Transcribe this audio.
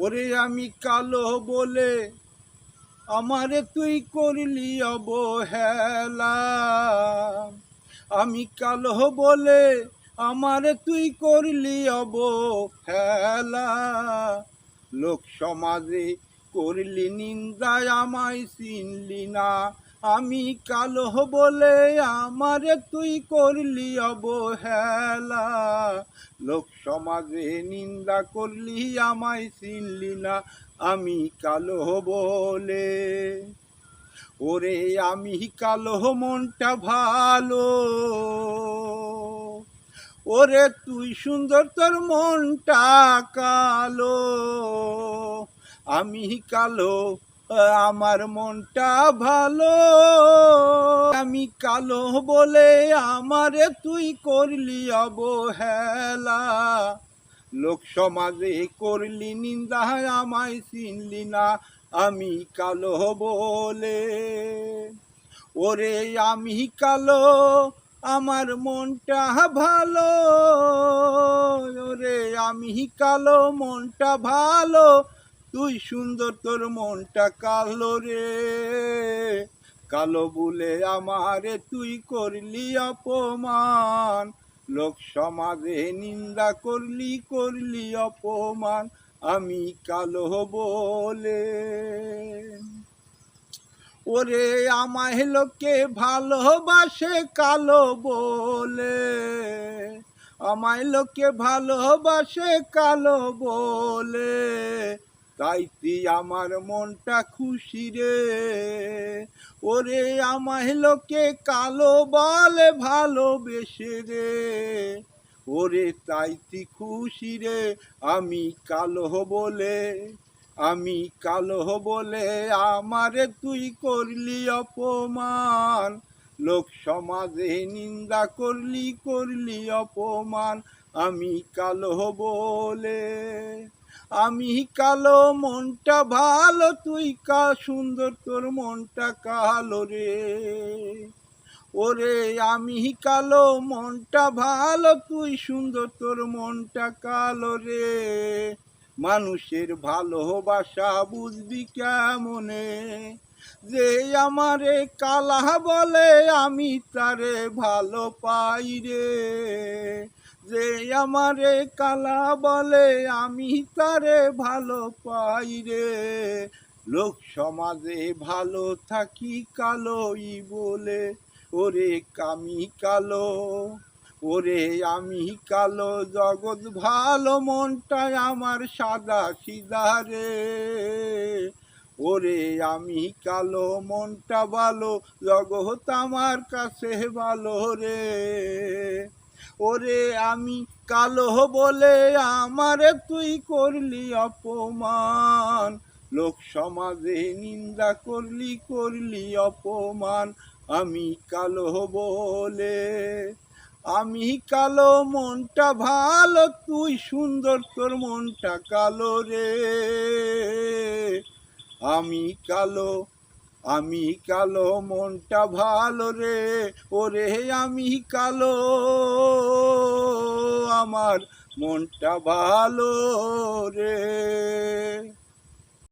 ওরে আমি কালো বলে আমারে তুই করলি অবহেলা। আমি কালো বলে আমারে তুই করলি অবহেলা। লোক সমাজে করলি নিন্দায়, আমায় চিনলি না। আমি কালো বলে আমারে তুই করলি অবহেলা। লোক সমাজে নিন্দা করলি, আমায় চিনলি না, আমি কালো বলে। ওরে, আমি কালো মনটা ভালো। ওরে, তুই সুন্দর, তোর মনটা কালো। আমি কালো আমার মনটা ভালো। আমি কালো বলে আমারে তুই করলি অবহেলা। লোক সমাজে করলি নিন্দা, আমায় চিনলি না, আমি কালো বলে। ওরে আমি কালো, আমার মনটা ভালো। ওরে আমি কালো, মনটা ভালো। তুই সুন্দর তোর মনটা কালো রে। কালো বলে আমারে তুই করলি অপমান। লোক সমাজে নিন্দা করলি করলি অপমান। আমি কালো বলে। ওরে আমায় লোকে ভালোবাসে কালো বলে। আমায় লোকে ভালোবাসে কালো বলে। তাই তুই আমার মনটা খুশি রে। ওরে আমায় লোকে কালো বলে ভালোবেসে রে। ওরে তাই তুই খুশি রে, আমি কালো বলে, আমি কালো বলে আমারে তুই করলি অপমান। লোক সমাজে নিন্দা করলি করলি অপমান, আমি কালো বলে। আমি কালো মনটা ভালো, তুই কা সুন্দর, তোর মনটা কালো রে। ওরে, আমি কালো মনটা ভালো, তুই সুন্দর, তোর মনটা কালো রে। মানুষের ভালোবাসা বুঝবি কেমনে? যে আমারে কালা বলে, আমি তারে ভালো পাই রে। যে আমারে কালা বলে, আমি তারে ভালো পাই রে। লোক সমাজে ভালো থাকি কালোই বলে, ওরে কামি কালো, ওরে আমি কালো। জগৎ ভালো, মনটা আমার সাদা সিধা রে। ওরে আমি কালো, মনটা ভালো, জগৎ আমার কাছে ভালো রে। ওরে আমি কালো বলে আমারে তুই করলি অপমান। লোক সমাজে নিন্দা করলি করলি অপমান। আমি কালো বলে, আমি কালো মনটা ভালো, তুই সুন্দর, তোর মনটা কালো রে। আমি কালো আমি কালো মনটা ভালো রে ওরে আমি কালো। আমার মনটা ভালো রে।